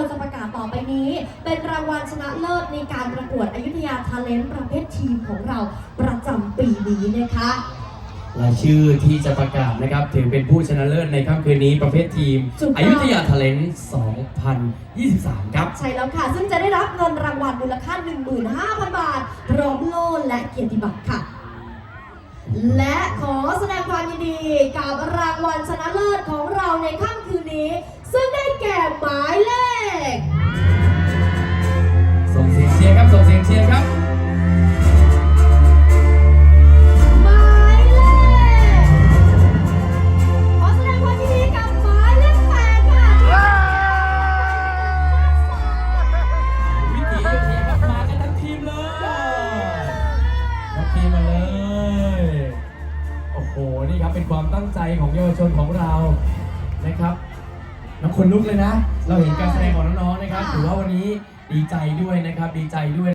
เราจะประกาศต่อไปนี้ เป็นรางวัลชนะเลิศในการประกวดอยุธยาทาเลนต์ประเภททีมของเราประจำปีนี้นะคะรายชื่อที่จะประกาศนะครับถือเป็นผู้ชนะเลิศในค่ำคืนนี้ประเภททีมถูกต้องอยุธยาท a เลนต์2023 ครับ ใช่แล้วค่ะ ซึ่งจะได้รับเงินรางวัลมูลค่า 15,000 บาท พร้อมโล่และเกียรติบัตรค่ะ และขอแสดงความยินดีกับรางวัลชนะเลิศของเราในค่ำคืนนี้ ซึ่งได้แก่หมาย งเสียงเชียร์ครับหมาเลขขอแสดงความยินดีกับหมายเลขแปดค่ะวิถีอยุธยาครับมากันทั้งทีมเลยทั้งทีมมาเลยโอ้โหนี่ครับเป็นความตั้งใจของเยาวชนของเรานะครับน้องคนลุกเลยนะ เราเห็นการแสดงของน้องๆนะครับ ถือว่าวันนี้ดีใจด้วยนะครับ ดีใจด้วย